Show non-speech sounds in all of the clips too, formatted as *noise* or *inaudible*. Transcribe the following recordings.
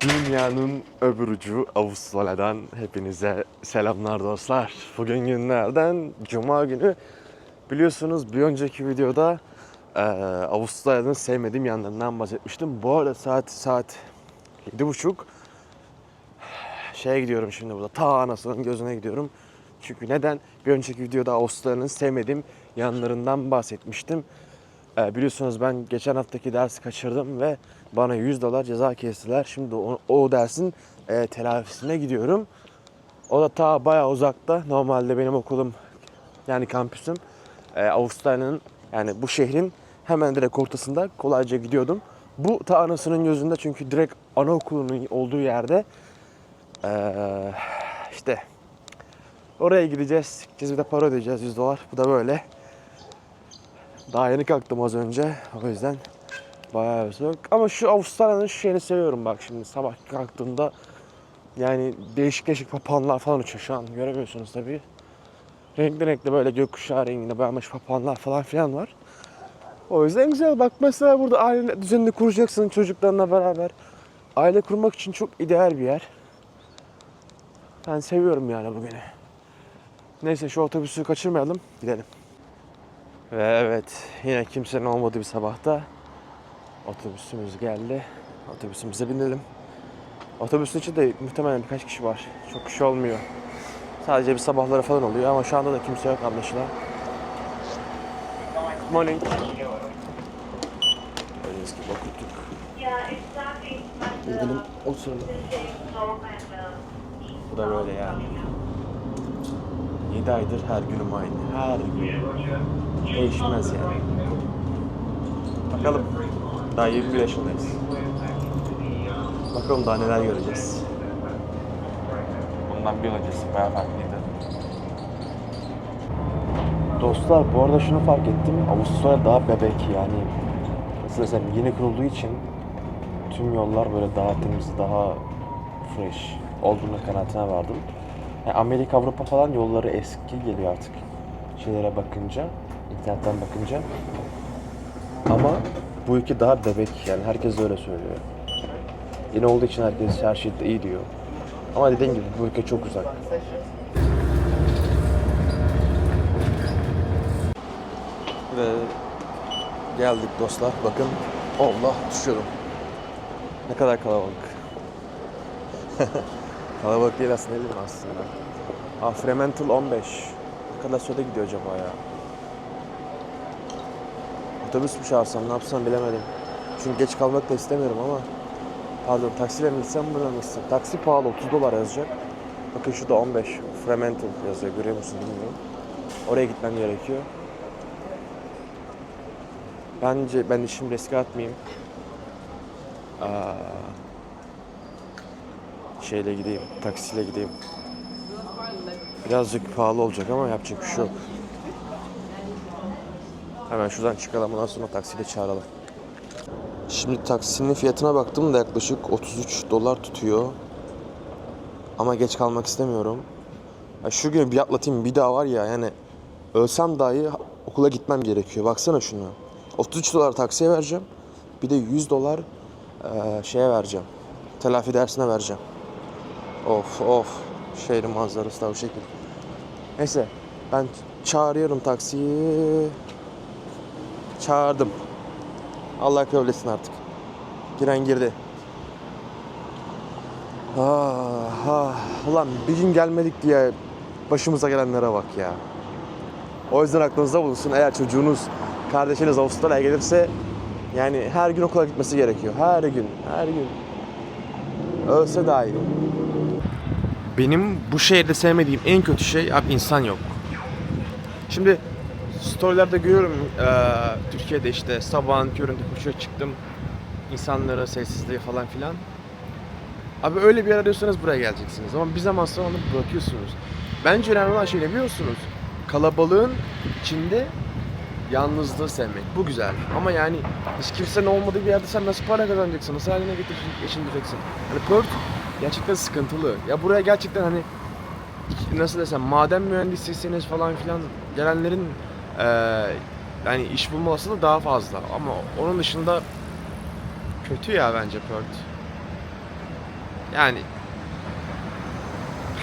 Dünyanın öbür ucu Avustralya'dan hepinize selamlar dostlar. Bugün günlerden Cuma günü biliyorsunuz bir önceki videoda eee Avustralya'nın sevmediğim yanlarından bahsetmiştim. Bu arada saat saat yedi buçuk. Şeye gidiyorum şimdi burada. Ta anasının gözüne gidiyorum. Çünkü neden? Bir önceki videoda Avustralya'nın sevmediğim yanlarından bahsetmiştim. Ee, biliyorsunuz ben geçen haftaki dersi kaçırdım ve bana 100 dolar ceza kestiler. Şimdi o, o dersin e, telafisine gidiyorum. O da ta bayağı uzakta. Normalde benim okulum yani kampüsüm e, Avustralya'nın yani bu şehrin hemen direkt ortasında kolayca gidiyordum. Bu ta anasının gözünde çünkü direkt anaokulunun olduğu yerde ee, işte oraya gideceğiz. Gideceğiz bir de para ödeyeceğiz 100 dolar. Bu da böyle. Daha yeni kalktım az önce. O yüzden bayağı bir soğuk. Ama şu Avustralya'nın şu şeyini seviyorum bak şimdi sabah kalktığımda yani değişik değişik papağanlar falan uçuyor şu an göremiyorsunuz tabii. Renkli renkli böyle gökkuşağı renginde boyanmış papağanlar falan filan var. O yüzden güzel. Bak mesela burada aile düzenini kuracaksın çocuklarla beraber. Aile kurmak için çok ideal bir yer. Ben seviyorum yani bugünü. Neyse şu otobüsü kaçırmayalım. Gidelim. Ve evet yine kimsenin olmadığı bir sabahta otobüsümüz geldi. Otobüsümüze binelim. Otobüsün içinde muhtemelen birkaç kişi var. Çok kişi olmuyor. Sadece bir sabahları falan oluyor ama şu anda da kimse yok anlaşılan. Morning. Gördüğünüz gibi okuttuk. Gidelim oturalım. Bu da böyle yani. 7 aydır her günüm aynı. Her gün. Değişmez yani. Bakalım. Daha 21 yaşındayız. Bakalım daha neler göreceğiz. Bundan bir öncesi bayağı farklıydı. Dostlar bu arada şunu fark ettim. Avustralya daha bebek yani. Nasıl desem yeni kurulduğu için tüm yollar böyle daha temiz, daha fresh olduğuna kanaatine vardım. Yani Amerika, Avrupa falan yolları eski geliyor artık. Şeylere bakınca, internetten bakınca. Ama bu ülke daha bebek yani herkes de öyle söylüyor. Yeni olduğu için herkes her şeyde iyi diyor. Ama dediğim gibi bu ülke çok uzak. Ve geldik dostlar. Bakın Allah düşüyorum. Ne kadar kalabalık. *laughs* kalabalık değil aslında değil mi aslında? Ah Fremantle 15. Ne kadar sürede gidiyor acaba ya? Otobüs mü çağırsam ne yapsam bilemedim. Çünkü geç kalmak da istemiyorum ama Pardon taksiyle mi gitsem buradan gitsem? Taksi pahalı 30 dolar yazacak. Bakın şurada 15. Fremantle yazıyor görüyor musun bilmiyorum. Oraya gitmem gerekiyor. Bence ben işimi riske atmayayım. Aa, şeyle gideyim, taksiyle gideyim. Birazcık pahalı olacak ama yapacak bir şey yok. Hemen şuradan çıkalım ondan sonra taksiyle çağıralım. Şimdi taksinin fiyatına baktım da yaklaşık 33 dolar tutuyor. Ama geç kalmak istemiyorum. Ya şu gün bir atlatayım bir daha var ya yani ölsem dahi okula gitmem gerekiyor. Baksana şuna. 33 dolar taksiye vereceğim. Bir de 100 dolar eee, şeye vereceğim. Telafi dersine vereceğim. Of of. Şehrin manzarası da bu şekilde. Neyse ben çağırıyorum taksiyi. Çağırdım. Allah kabul etsin artık. Giren girdi. Ah, ah. Ulan bir gün gelmedik diye başımıza gelenlere bak ya. O yüzden aklınızda bulunsun. Eğer çocuğunuz, kardeşiniz Avustralya'ya gelirse yani her gün okula gitmesi gerekiyor. Her gün, her gün. Ölse daha iyi. Benim bu şehirde sevmediğim en kötü şey abi insan yok. Şimdi storylerde görüyorum eee, Türkiye'de işte sabahın köründe koşuyor çıktım insanlara sessizliği falan filan. Abi öyle bir yer arıyorsanız buraya geleceksiniz ama bir zaman sonra onu bırakıyorsunuz. Bence önemli olan şey ne biliyorsunuz? Kalabalığın içinde yalnızlığı sevmek. Bu güzel. Ama yani hiç kimsenin olmadığı bir yerde sen nasıl para kazanacaksın? Nasıl haline getireceksin, geçindireceksin? Hani Perth gerçekten sıkıntılı. Ya buraya gerçekten hani nasıl desem maden mühendisiyseniz falan filan gelenlerin eee yani iş bulma olasılığı daha fazla ama onun dışında kötü ya bence Perth. yani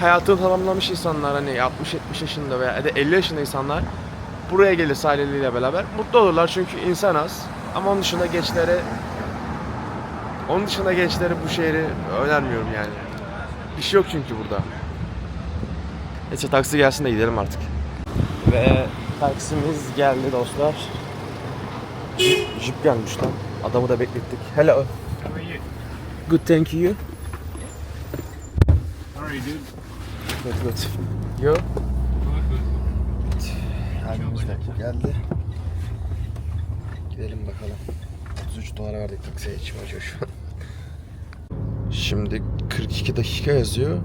hayatını tamamlamış insanlar hani 60-70 yaşında veya de 50 yaşında insanlar buraya gelirse aileleriyle beraber mutlu olurlar çünkü insan az. Ama onun dışında gençlere onun dışında gençlere bu şehri önermiyorum yani. Bir şey yok çünkü burada. Neyse taksi gelsin de gidelim artık. Ve taksimiz geldi dostlar. Jeep gelmiş lan. Adamı da beklettik. Hello. How are you? Good thank you. How are you, dude? Good good. You? Good, good. Halimiz geldi. Gidelim bakalım. 33 dolar verdik taksiye içim acıyor şu an. Şimdi 42 dakika yazıyor.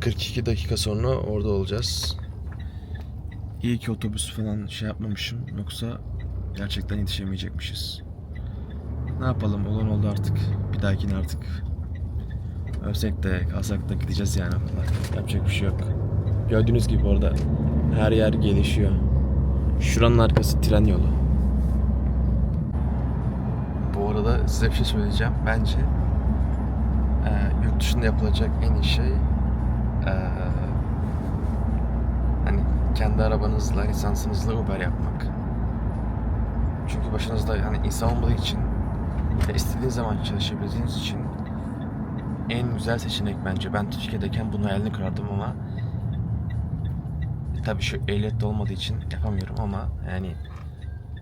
42 dakika sonra orada olacağız. İyi ki otobüs falan şey yapmamışım. Yoksa gerçekten yetişemeyecekmişiz. Ne yapalım olan oldu artık. Bir dahakine artık ölsek de kalsak da gideceğiz yani. Yapacak bir şey yok. Gördüğünüz gibi orada her yer gelişiyor. Şuranın arkası tren yolu. Bu arada size bir şey söyleyeceğim. Bence e, yurt dışında yapılacak en iyi şey e, kendi arabanızla, lisansınızla Uber yapmak. Çünkü başınızda yani insan olmadığı için ve istediğiniz zaman çalışabildiğiniz için en güzel seçenek bence. Ben Türkiye'deyken bunun hayalini kurardım ama Tabii şu ehliyet olmadığı için yapamıyorum ama yani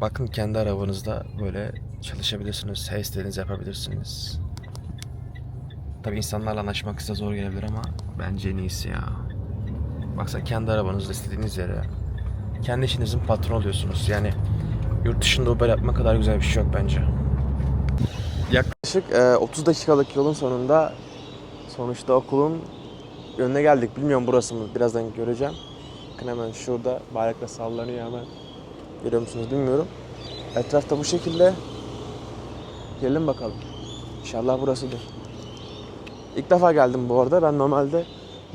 bakın kendi arabanızda böyle çalışabilirsiniz, her istediğinizi yapabilirsiniz. Tabii insanlarla anlaşmak size zor gelebilir ama bence en iyisi ya. Baksa kendi arabanızda istediğiniz yere kendi işinizin patronu oluyorsunuz. Yani yurt dışında Uber yapmak kadar güzel bir şey yok bence. Yaklaşık e, 30 dakikalık yolun sonunda sonuçta okulun önüne geldik. Bilmiyorum burası mı? Birazdan göreceğim. Bakın hemen şurada bayrakla sallanıyor hemen. Görüyor musunuz bilmiyorum. Etrafta bu şekilde. Gelin bakalım. İnşallah burasıdır. İlk defa geldim bu arada. Ben normalde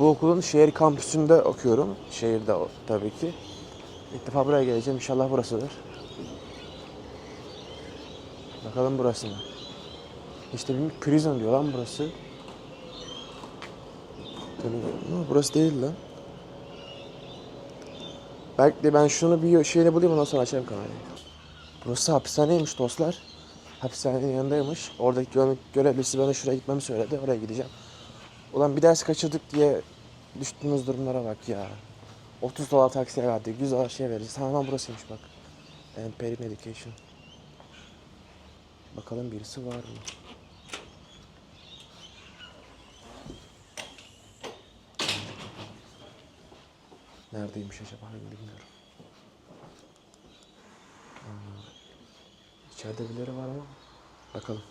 bu okulun şehir kampüsünde okuyorum. Şehirde tabii ki. İlk defa buraya geleceğim. İnşallah burasıdır. Bakalım burası mı? İşte bir prison diyor lan burası. Ama burası değil lan. Belki de ben şunu bir şeyle bulayım ondan sonra açarım kamerayı. Burası hapishaneymiş dostlar. Hapishanenin yanındaymış. Oradaki gö- görevlisi bana şuraya gitmemi söyledi. Oraya gideceğim. Ulan bir ders kaçırdık diye düştüğümüz durumlara bak ya. 30 dolar taksiye verdik. 100 dolar şey vereceğiz. Hemen burasıymış bak. Empiric Medication. Bakalım birisi var mı? Neredeymiş acaba bilmiyorum. Aa, İçeride birileri var ama bakalım.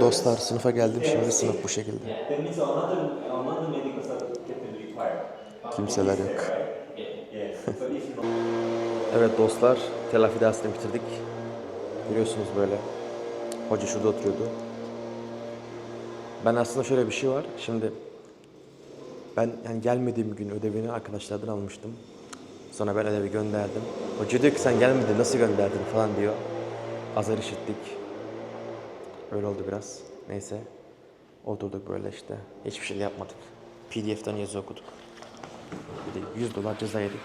Dostlar sınıfa geldim şimdi sınıf bu şekilde. Kimseler yok. Evet dostlar telafi dersini bitirdik. Görüyorsunuz böyle. Hoca şurada oturuyordu. Ben aslında şöyle bir şey var. Şimdi ben yani gelmediğim gün ödevini arkadaşlardan almıştım. Sonra ben ödevi gönderdim. Hoca diyor ki sen gelmedin nasıl gönderdin falan diyor. Azar işittik. Öyle oldu biraz. Neyse. Oturduk böyle işte. Hiçbir şey yapmadık. PDF'den yazı okuduk. Bir de 100 dolar ceza yedik.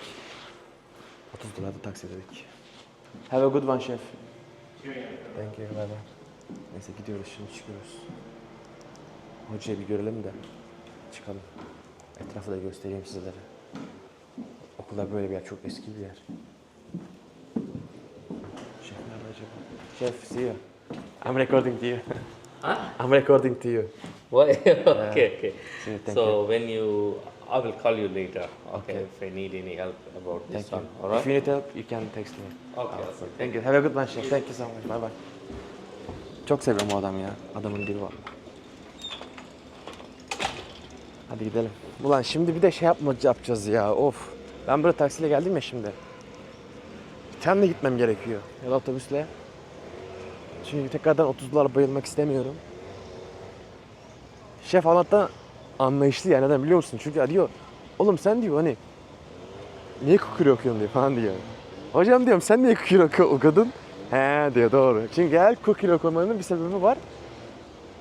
30 dolar da taksi ödedik. Have a good one chef. Thank you. Bye bye. Neyse gidiyoruz şimdi çıkıyoruz. Hocayı bir görelim de çıkalım. Etrafı da göstereyim sizlere. Okulda böyle bir yer. Çok eski bir yer. Şef nerede acaba? Chef, see you. I'm recording to you. *laughs* I'm recording to you. Why? *laughs* okay, okay. See thank so you. when you, I will call you later. Okay, Okay. if I need any help about this Thank you. one. All right. If you need help, you can text me. Okay. okay. Thank you. Have a good one chef. Thank you so much. Bye bye. Çok seviyorum o adamı ya. Adamın dili var. Hadi gidelim. Ulan şimdi bir de şey yapma yapacağız ya. Of. Ben burada taksiyle geldim ya şimdi. Trenle gitmem gerekiyor. Ya da otobüsle. Çünkü tekrardan 30 dolar bayılmak istemiyorum. Şef Allah'tan anlayışlı yani neden biliyor musun? Çünkü diyor oğlum sen diyor hani niye kukuri okuyorsun diyor falan diyor. Hocam diyorum sen niye kukiri oku- okudun? He diyor doğru. Çünkü her kukiri okumanın bir sebebi var.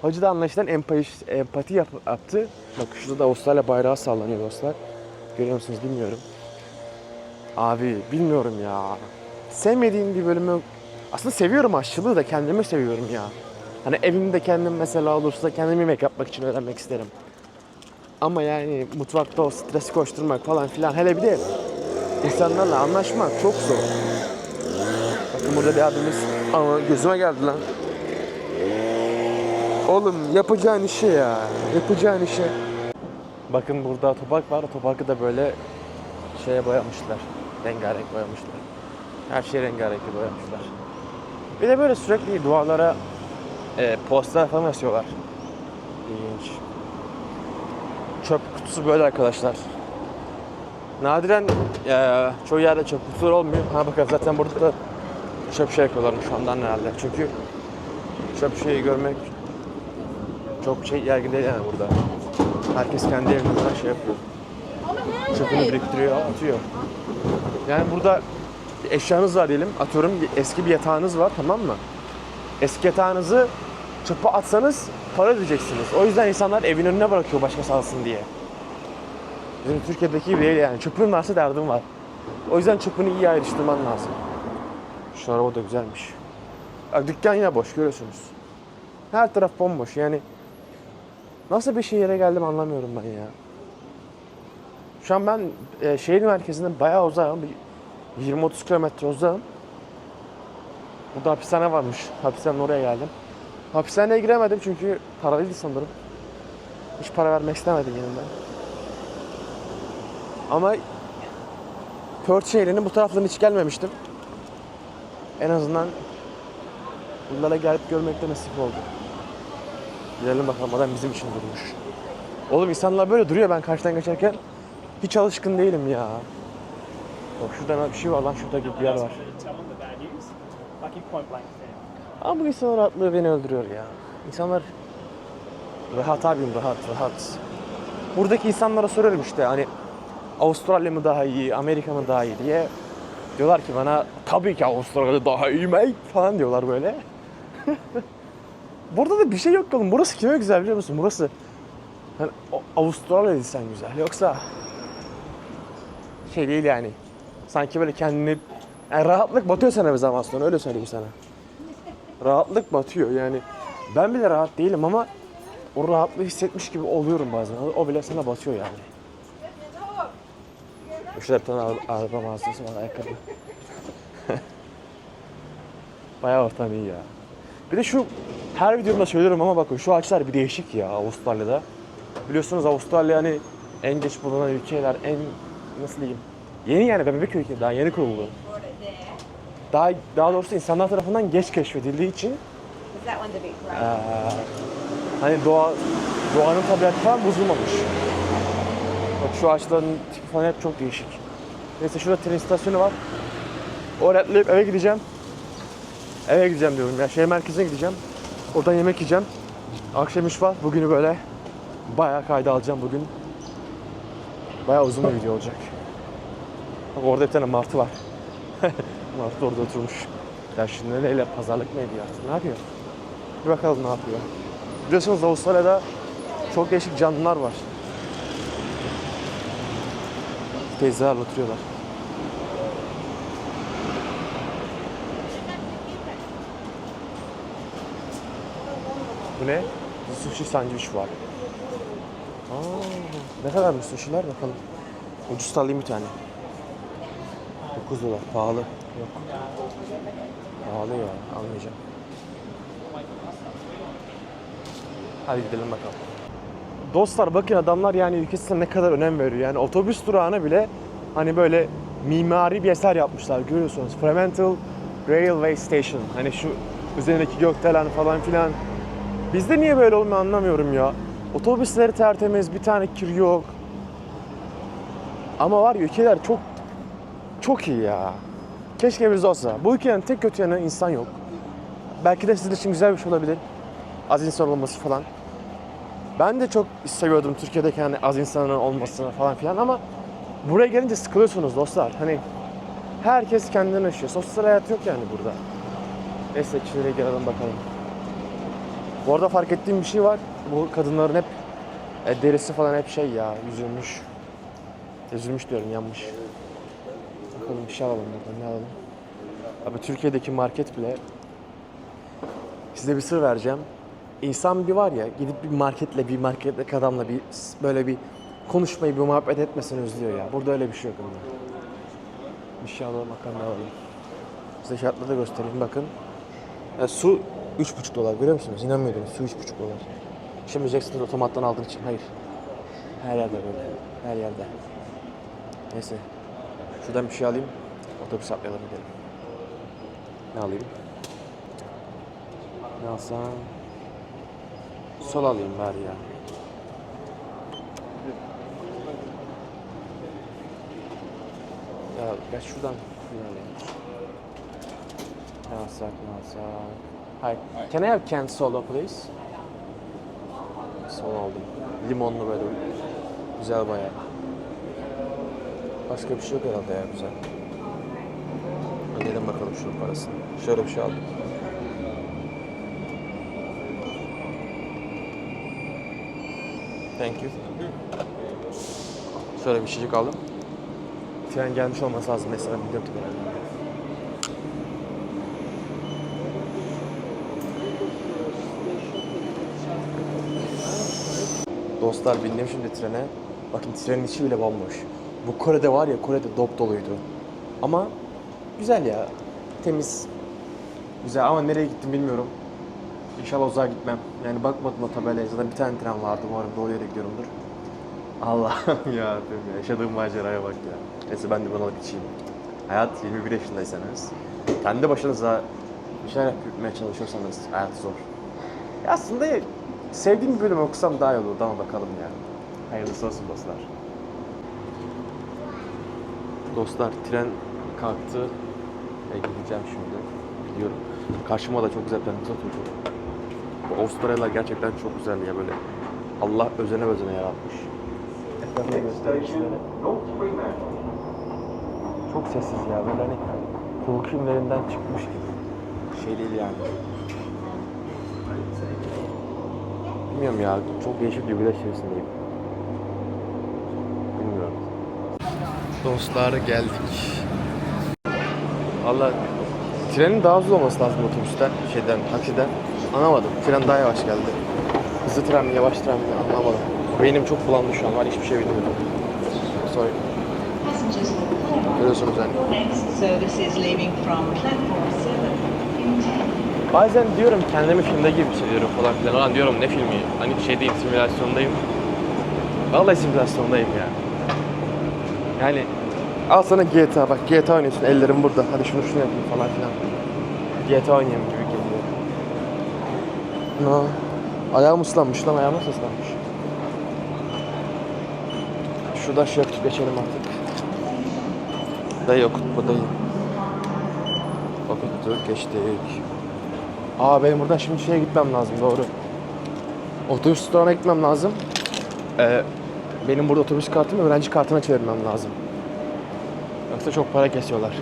Hoca da anlaşılan empati, empati yap- yaptı. Bak şurada da Avustralya bayrağı sallanıyor dostlar. Görüyor musunuz bilmiyorum. Abi bilmiyorum ya. Sevmediğim bir bölümü aslında seviyorum aşçılığı da kendimi seviyorum ya. Hani evimde kendim mesela olursa kendim yemek yapmak için öğrenmek isterim. Ama yani mutfakta o stresi koşturmak falan filan hele bir de insanlarla anlaşmak çok zor. Bakın burada bir abimiz ama gözüme geldi lan. Oğlum yapacağın işe ya. Yapacağın işe. Bakın burada otopark var. Otoparkı da böyle şeye boyamışlar. Rengarenk boyamışlar. Her şeyi rengarenk boyamışlar. Bir de böyle sürekli duvarlara e, poster falan asıyorlar. İlginç. Çöp kutusu böyle arkadaşlar. Nadiren e, çoğu yerde çöp kutuları olmuyor. Ha bakın zaten burada da çöp şey yapıyorlarmış ondan herhalde. Çünkü çöp şeyi görmek çok şey yaygın değil yani burada. Herkes kendi evinden şey yapıyor. Çöpünü biriktiriyor, atıyor. Yani burada eşyanız var diyelim. Atıyorum bir eski bir yatağınız var tamam mı? Eski yatağınızı çöpe atsanız para ödeyeceksiniz. O yüzden insanlar evin önüne bırakıyor başkası alsın diye. Bizim Türkiye'deki değil yani. Çöpün varsa derdin var. O yüzden çöpünü iyi ayrıştırman lazım. Şu araba da güzelmiş. Bak dükkan yine boş görüyorsunuz. Her taraf bomboş yani. Nasıl bir şehire geldim anlamıyorum ben ya. Şu an ben e, şehir merkezinden bayağı uzağım. Bir 20-30 kilometre uzağım. Burada hapishane varmış. Hapishanenin oraya geldim. Hapishaneye giremedim çünkü paralıydı sanırım. Hiç para vermek istemedim yanımda. Ama Perth şehrinin bu taraflarına hiç gelmemiştim. En azından bunlara gelip görmek de nasip oldu. Gidelim bakalım adam bizim için durmuş. Oğlum insanlar böyle duruyor ben karşıdan geçerken. Hiç alışkın değilim ya. Bak şurada bir şey var lan şurada bir yer var. Ama bu insan rahatlığı beni öldürüyor ya. İnsanlar rahat abim rahat rahat. Buradaki insanlara soruyorum işte hani Avustralya mı daha iyi, Amerika mı daha iyi diye. Diyorlar ki bana tabii ki Avustralya daha iyi mate falan diyorlar böyle. *laughs* Burada da bir şey yok oğlum. Burası kime güzel biliyor musun? Burası O- Avustralya desen güzel. Yoksa şey değil yani. Sanki böyle kendini yani rahatlık batıyor sana bir zaman sonra öyle söyleyeyim sana. Rahatlık batıyor yani. Ben bile rahat değilim ama o rahatlığı hissetmiş gibi oluyorum bazen. O, bile sana batıyor yani. Şurada bir tane araba mağazası var, ayakkabı. *laughs* Bayağı ortam iyi ya. Bir de şu her videomda söylüyorum ama bakın şu ağaçlar bir değişik ya Avustralya'da. Biliyorsunuz Avustralya hani en geç bulunan ülkeler, en nasıl diyeyim? Yeni yani bebek ülke, daha yeni kuruldu. Daha, daha doğrusu insanlar tarafından geç keşfedildiği için Ee, hani doğa, doğanın tabiatı falan bozulmamış. Bak şu ağaçların tipi falan hep çok değişik. Neyse şurada tren istasyonu var. Oraya atlayıp eve gideceğim. Eve gideceğim diyorum ya. Şehir merkezine gideceğim. Oradan yemek yiyeceğim. Akşam iş var. Bugünü böyle bayağı kayda alacağım bugün. Bayağı uzun bir video olacak. Bak orada bir tane martı var. *laughs* martı orada oturmuş. Ya şimdi neyle pazarlık mı ediyor artık? Ne yapıyor? Bir bakalım ne yapıyor. Biliyorsunuz Avustralya'da çok değişik canlılar var. Teyzeler oturuyorlar. Bu ne? Sushi sandviç var. Aa, ne kadarmış sushi'ler bakalım. Ucuz alayım bir tane. 9 dolar pahalı. Yok. Pahalı ya almayacağım. Hadi gidelim bakalım. Dostlar bakın adamlar yani ülkesine ne kadar önem veriyor. Yani otobüs durağına bile hani böyle mimari bir eser yapmışlar görüyorsunuz. Fremantle Railway Station. Hani şu üzerindeki gökdelen falan filan. Bizde niye böyle olmuyor anlamıyorum ya. Otobüsleri tertemiz, bir tane kir yok. Ama var ya ülkeler çok çok iyi ya. Keşke bizde olsa. Bu ülkenin tek kötü yanı insan yok. Belki de sizin için güzel bir şey olabilir. Az insan olması falan. Ben de çok seviyordum Türkiye'deki hani az insanın olmasını falan filan ama buraya gelince sıkılıyorsunuz dostlar. Hani herkes kendinden yaşıyor. Sosyal hayat yok yani burada. Neyse içeriye girelim bakalım. Bu arada fark ettiğim bir şey var. Bu kadınların hep e, derisi falan hep şey ya yüzülmüş. Üzülmüş diyorum yanmış. Bakalım bir şey alalım buradan ne alalım. Abi Türkiye'deki market bile size bir sır vereceğim. İnsan bir var ya gidip bir marketle bir marketteki adamla bir böyle bir konuşmayı bir muhabbet etmesini özlüyor ya. Burada öyle bir şey yok ama. Bir şey alalım bakalım ne alalım. Size fiyatları da göstereyim bakın. Ya su 3,5 dolar görüyor musunuz? İnanmıyordum su 3,5 dolar. Şimdi diyeceksiniz otomattan aldığın için. Hayır. Her yerde böyle. Her yerde. Neyse. Şuradan bir şey alayım. Otobüs atlayalım gidelim. Ne alayım? Ne alsam? Sol alayım bari ya. Ya ben şuradan şuradan alayım. Ne alsak ne alsak? Hi. Can I have can solo please? Sol aldım. Limonlu böyle. Güzel bayağı. Başka bir şey yok herhalde ya güzel. Ödeyelim bakalım şunun parasını. Şöyle bir şey aldım. Thank you. Şöyle bir içecek aldım. Tren gelmiş olması lazım mesela dört herhalde. Dostlar bindim şimdi trene. Bakın trenin içi bile bomboş. Bu Kore'de var ya Kore'de dop doluydu. Ama güzel ya. Temiz. Güzel ama nereye gittim bilmiyorum. İnşallah uzağa gitmem. Yani bakmadım o tabelaya. Zaten bir tane tren vardı. Umarım doğru yere gidiyorumdur. Allah'ım *laughs* ya ya. Yaşadığım maceraya bak ya. Neyse ben de bunu alıp içeyim. Hayat 21 yaşındaysanız, kendi başınıza bir şeyler yapmaya çalışıyorsanız hayat zor. Ya aslında sevdiğim bir bölüm okusam daha iyi olurdu ama bakalım ya. Hayırlısı olsun dostlar. Dostlar tren kalktı ve gideceğim şimdi. Gidiyorum. Karşıma da çok güzel bir kız oturdu. Bu Avustralyalar gerçekten çok güzel ya böyle. Allah özene özene yaratmış. Çok sessiz ya böyle hani korku filmlerinden çıkmış gibi. Şey değil yani. Bilmiyorum ya çok değişik duygular içerisindeyim. Bilmiyorum. Dostlar geldik. Valla trenin daha hızlı olması lazım otobüsten, şeyden, taksiden. Anlamadım. Tren daha yavaş geldi. Hızlı tren mi, yavaş tren mi anlamadım. Beynim çok bulandı şu an var hiçbir şey bilmiyorum. Sorry. Görüyorsunuz yani. Next service is leaving from platform 7 in 10. Bazen diyorum kendimi filmde gibi hissediyorum falan filan. Ulan diyorum ne filmi? Hani şey değil simülasyondayım. Vallahi simülasyondayım ya. Yani al sana GTA bak GTA oynuyorsun ellerim burada. Hadi şunu şunu yapayım falan filan. GTA oynayayım gibi geliyor. No. Ayağım ıslanmış lan ayağım nasıl ıslanmış? Şurada şey yapıp geçelim artık. Dayı okutma dayı. Okuttuk geçtik. Aa benim buradan şimdi şeye gitmem lazım doğru. Otobüs durağına gitmem lazım. Ee, benim burada otobüs kartımı öğrenci kartına çevirmem lazım. Yoksa çok para kesiyorlar.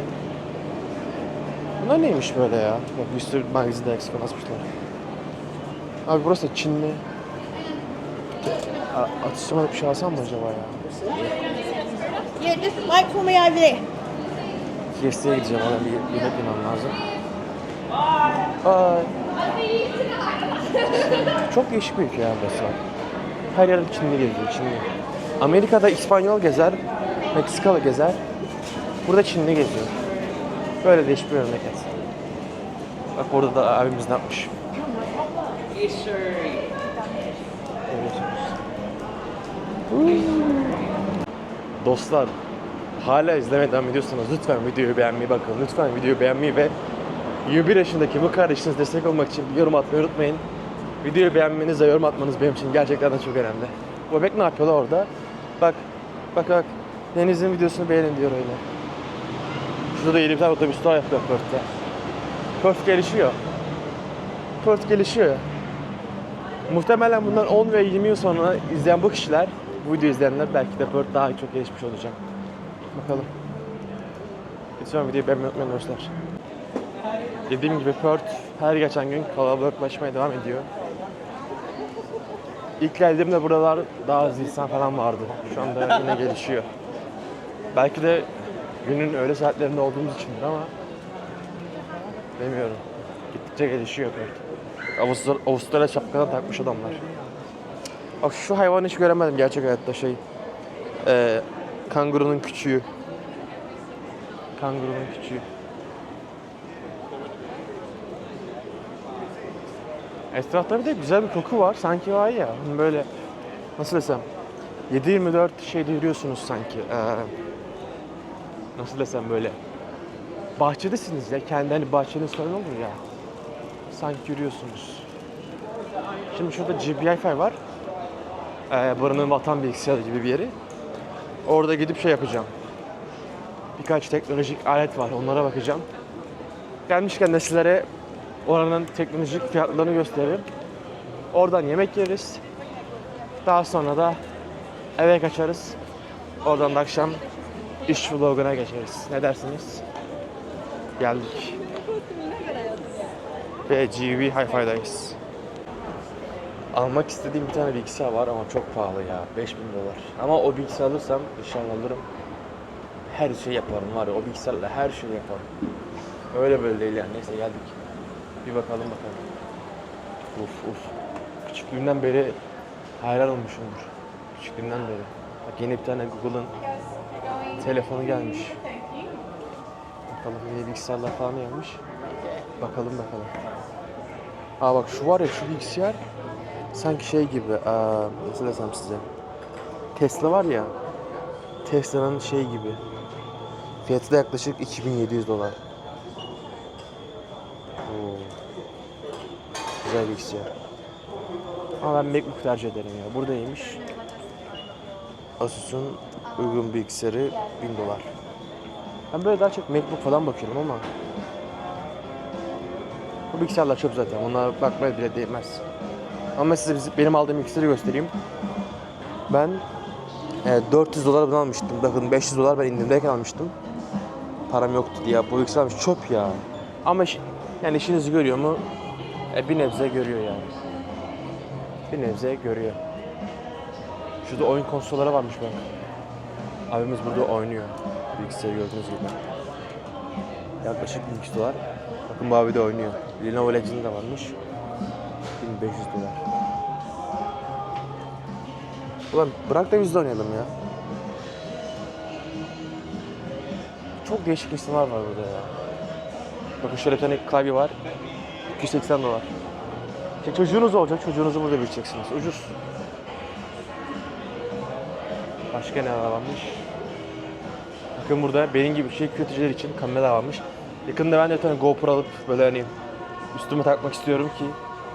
Bunlar neymiş böyle ya? Bak bir sürü magazinde eksik asmışlar. Abi burası da Çinli. A- Atıştırmalık bir şey alsam mı acaba ya? Yeah, just wait for me over there. KFC'ye gideceğim ona bir yemek yemem lazım. Bye. Çok değişik bir ülke ya burası. Her yer Çinli geziyor, Çinli. Amerika'da İspanyol gezer, Meksikalı gezer. Burada Çinli geziyor. Böyle değişik bir memleket. Bak orada da abimiz ne yapmış. Dostlar, hala izlemeye devam ediyorsanız lütfen videoyu beğenmeyi bakın. Lütfen videoyu beğenmeyi ve 21 yaşındaki bu kardeşiniz destek olmak için bir yorum atmayı unutmayın. Videoyu beğenmeniz ve yorum atmanız benim için gerçekten de çok önemli. Bu bebek ne yapıyorlar orada? Bak, bak bak. Deniz'in videosunu beğenin diyor öyle. Şurada da yeni bir tane otobüs daha yapıyor Perth'te. Perth gelişiyor. Perth gelişiyor. Muhtemelen bundan 10 ve 20 yıl sonra izleyen bu kişiler, bu videoyu izleyenler belki de Perth daha çok gelişmiş olacak. Bakalım. Lütfen videoyu beğenmeyi unutmayın dostlar. Dediğim gibi Perth her geçen gün kalabalıklaşmaya devam ediyor. İlk geldiğimde buralar daha az insan falan vardı. Şu anda yine gelişiyor. Belki de günün öğle saatlerinde olduğumuz içindir ama bilmiyorum. Gittikçe gelişiyor belki. Avustralya, Avustralya şapkadan takmış adamlar. Bak şu hayvanı hiç göremedim gerçek hayatta şey. Ee, kangurunun küçüğü. Kangurunun küçüğü. Etrafta bir de güzel bir koku var. Sanki var ya hani böyle nasıl desem 7-24 şeyde yürüyorsunuz sanki. Ee, nasıl desem böyle bahçedesiniz ya. Kendi hani bahçenin sorun olur ya. Sanki yürüyorsunuz. Şimdi şurada GBI var. Ee, buranın vatan bilgisayarı gibi bir yeri. Orada gidip şey yapacağım. Birkaç teknolojik alet var. Onlara bakacağım. Gelmişken de sizlere oranın teknolojik fiyatlarını gösteririm. Oradan yemek yeriz. Daha sonra da eve kaçarız. Oradan da akşam iş vloguna geçeriz. Ne dersiniz? Geldik. Ve GV Hi-Fi'dayız. Almak istediğim bir tane bilgisayar var ama çok pahalı ya. 5000 dolar. Ama o bilgisayar alırsam inşallah alırım. Her şeyi yaparım var ya o bilgisayarla her şeyi yaparım. Öyle böyle değil yani. Neyse geldik. Bir bakalım bakalım. Uf uf. Küçüklüğümden beri hayran olmuşumdur. Küçüklüğümden beri. Bak yeni bir tane Google'ın telefonu gelmiş. Bakalım yeni bilgisayarlar falan gelmiş. Bakalım bakalım. Aa bak şu var ya şu bilgisayar sanki şey gibi aa, nasıl desem size. Tesla var ya Tesla'nın şey gibi. Fiyatı da yaklaşık 2700 dolar. Güzel bilgisayar. Ama ben MacBook tercih ederim ya. Buradaymış. Asus'un uygun bilgisayarı 1000 dolar. Ben böyle daha çok MacBook falan bakıyorum ama bu bilgisayarlar çöp zaten. Onlara bakmaya bile değmez. Ama size benim aldığım bilgisayarı göstereyim. Ben e, 400 dolar bunu almıştım. Bakın 500 dolar ben indirimdeyken almıştım. Param yoktu diye. Bu bilgisayar almış. Çöp ya. Ama yani işinizi görüyor mu? E, bir nebze görüyor yani. Bir nebze görüyor. Şurada oyun konsolları varmış bak. Abimiz burada oynuyor. Bilgisayarı gördüğünüz gibi. Yaklaşık 1300 dolar. Bakın bu abi de oynuyor. Lenovo Legend de varmış. 1500 dolar. Ulan bırak da biz de oynayalım ya. Çok değişik insanlar var burada ya. Bakın şöyle bir tane klavye var. 280 dolar. İşte çocuğunuz olacak, çocuğunuzu burada büyüteceksiniz. Ucuz. Başka ne varmış? Bakın burada benim gibi şey kötücüler için kamera varmış. Yakında ben de bir tane GoPro alıp böyle hani üstüme takmak istiyorum ki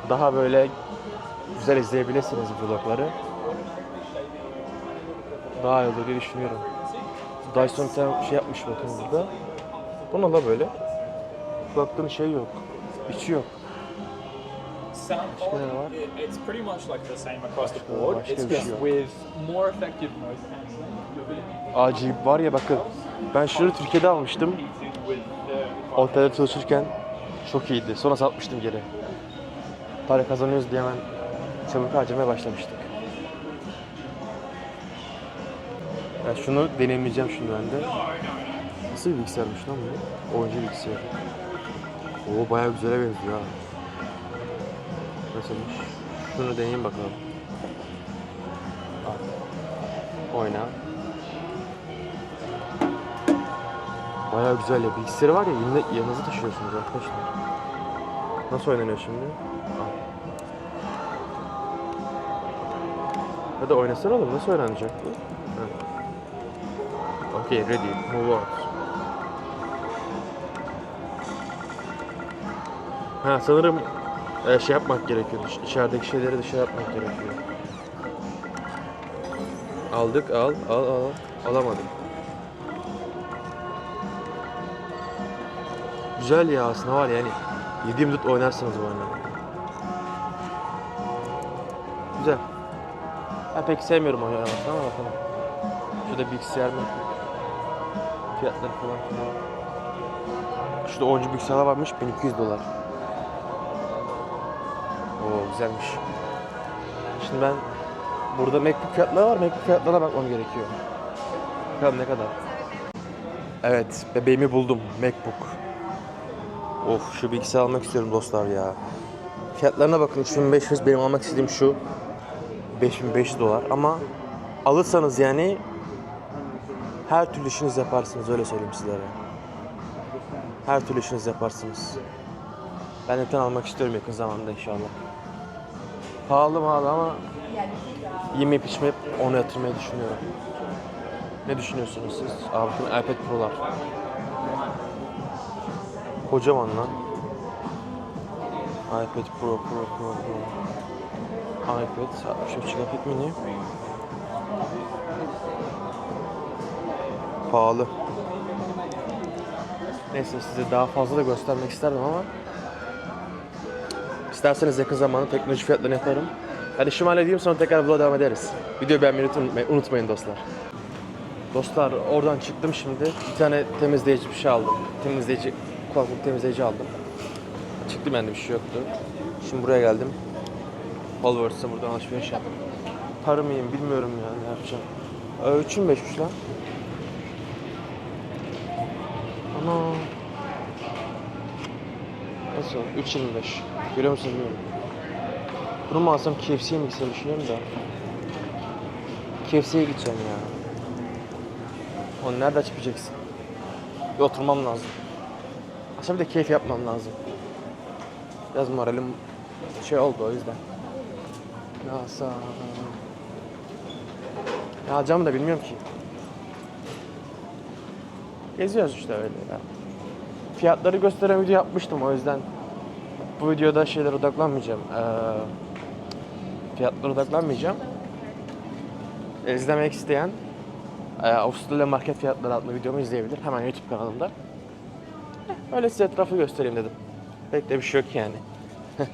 daha böyle güzel izleyebilirsiniz vlogları. Daha iyi olur diye düşünüyorum. Dyson bir şey yapmış bakın burada. Buna da böyle. Baktığın şey yok. İçi yok. Sound quality, it's pretty much like the same across the board. It's just şey with more effective noise cancelling. Acayip var ya bakın. Ben şunu Türkiye'de almıştım. Otelde çalışırken çok iyiydi. Sonra satmıştım geri. Para kazanıyoruz diye hemen çabuk harcamaya başlamıştık. Ya şunu deneyimleyeceğim şimdi ben de. Nasıl bir bilgisayarmış lan bu? Oyuncu bilgisayarı. Oo bayağı güzele benziyor ha. Nasılmış? Şunu deneyeyim bakalım. Al. Oyna. Bayağı güzel ya. Bilgisayarı var ya yanında, yanınıza taşıyorsunuz arkadaşlar. Nasıl oynanıyor şimdi? Al. Hadi oynasana oğlum. Nasıl oynanacak bu? Ha. Okay, ready. Move out. Ha sanırım e, şey yapmak gerekiyor. İç- İçerideki şeyleri dışarı yapmak gerekiyor. Aldık, al, al, al. Alamadım. Güzel ya aslında var yani. 7 minut oynarsınız bu oyunu. Güzel. Ben pek sevmiyorum oyun oynamasını ama bakalım. Şurada bilgisayar mı? Fiyatları falan filan. Şurada oyuncu bilgisayarlar varmış 1200 dolar. Güzelmiş. Şimdi ben Burada MacBook fiyatları var. MacBook fiyatlarına bakmam gerekiyor. Bakalım ne kadar. Evet, bebeğimi buldum. MacBook. Of şu bilgisayar almak istiyorum dostlar ya. Fiyatlarına bakın 3500 benim almak istediğim şu 5500 dolar ama alırsanız yani her türlü işiniz yaparsınız öyle söyleyeyim sizlere. Her türlü işiniz yaparsınız. Ben tane almak istiyorum yakın zamanda inşallah. Pahalı pahalı ama yemeyip içmeyip onu yatırmayı düşünüyorum. Ne düşünüyorsunuz siz? Abi bakın iPad Pro'lar. Kocaman lan. iPad Pro, Pro, Pro, Pro. iPad 63 GB mini. Pahalı. Neyse size daha fazla da göstermek isterdim ama İsterseniz yakın zamanda teknoloji fiyatlarını yaparım. Hadi şunu halledeyim sonra tekrar vloga devam ederiz. Videoyu beğenmeyi unutmayın, unutmayın dostlar. Dostlar oradan çıktım şimdi. Bir tane temizleyici bir şey aldım. Temizleyici, kulaklık temizleyici aldım. Çıktım yani bir şey yoktu. Şimdi buraya geldim. Allworths'a buradan alışveriş yaptım. Tarı mıyım bilmiyorum ya ne yapacağım. Ee, üçün beşmiş lan. Ana. Nasıl? 3.25. Görüyor musunuz bilmiyorum. Bunu mu alsam KFC'ye mi gitsem düşünüyorum da. KFC'ye gideceğim ya. Onu nerede açıp yiyeceksin? Bir oturmam lazım. Aslında bir de keyif yapmam lazım. Biraz moralim şey oldu o yüzden. Alsam? Ne alacağımı da bilmiyorum ki. Geziyoruz işte öyle ya. Fiyatları gösteren video yapmıştım o yüzden bu videoda şeyler odaklanmayacağım. Ee, fiyatlara odaklanmayacağım. İzlemek isteyen e, Avustralya market fiyatları adlı videomu izleyebilir. Hemen YouTube kanalımda. Öyle size etrafı göstereyim dedim. Pek de bir şey yok yani. *laughs*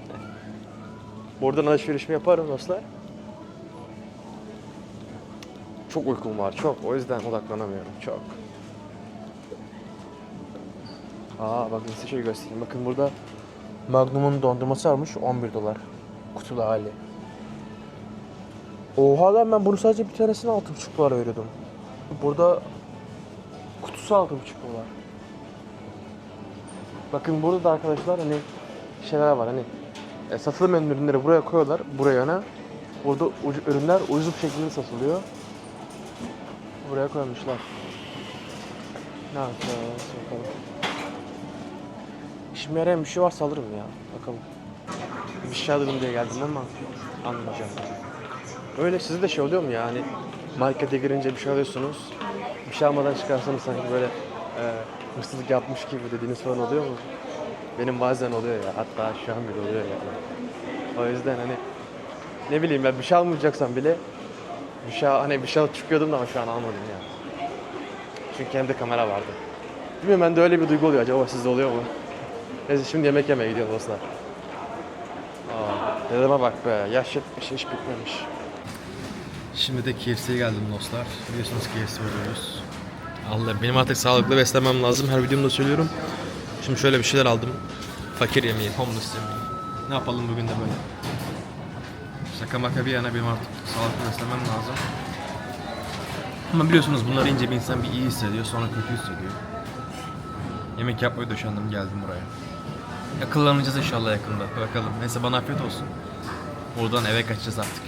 Buradan alışverişimi yaparım dostlar. Çok uykum var çok. O yüzden odaklanamıyorum çok. Aa bakın size şöyle göstereyim. Bakın burada Magnum'un dondurması varmış 11 dolar. Kutulu hali. Oha lan ben bunu sadece bir tanesine 6,5 dolar veriyordum. Burada kutusu 6,5 dolar. Bakın burada da arkadaşlar hani şeyler var hani e, satılmayan ürünleri buraya koyuyorlar buraya yana. Burada ucu, ürünler ucuz bir şekilde satılıyor. Buraya koymuşlar. Ne yapacağız bakalım. İşime yarayan bir şey varsa alırım ya. Bakalım. Bir şey alırım diye geldim ama anlayacağım. Öyle size de şey oluyor mu ya hani markete girince bir şey alıyorsunuz. Bir şey almadan çıkarsanız sanki böyle e, hırsızlık yapmış gibi dediğiniz falan oluyor mu? Benim bazen oluyor ya. Hatta şu an bile oluyor yani. O yüzden hani ne bileyim ben bir şey almayacaksam bile bir şey hani bir şey çıkıyordum da ama şu an almadım ya. Çünkü hem de kamera vardı. Bilmiyorum bende öyle bir duygu oluyor. Acaba sizde oluyor mu? Neyse şimdi yemek yemeye gidiyoruz dostlar. Aa, dedeme bak be. Yaş yetmiş hiç bitmemiş. Şimdi de KFC'ye geldim dostlar. Biliyorsunuz KFC veriyoruz. Allah benim artık sağlıklı beslenmem lazım. Her videomda söylüyorum. Şimdi şöyle bir şeyler aldım. Fakir yemeği, homeless yemeği. Ne yapalım bugün de böyle. Şaka maka bir yana benim artık sağlıklı beslenmem lazım. Ama biliyorsunuz bunları yiyince bir insan bir iyi hissediyor sonra kötü hissediyor. Yemek yapmayı düşündüm geldim buraya. Akıllanacağız inşallah yakında. Bakalım. Neyse bana afiyet olsun. Buradan eve kaçacağız artık.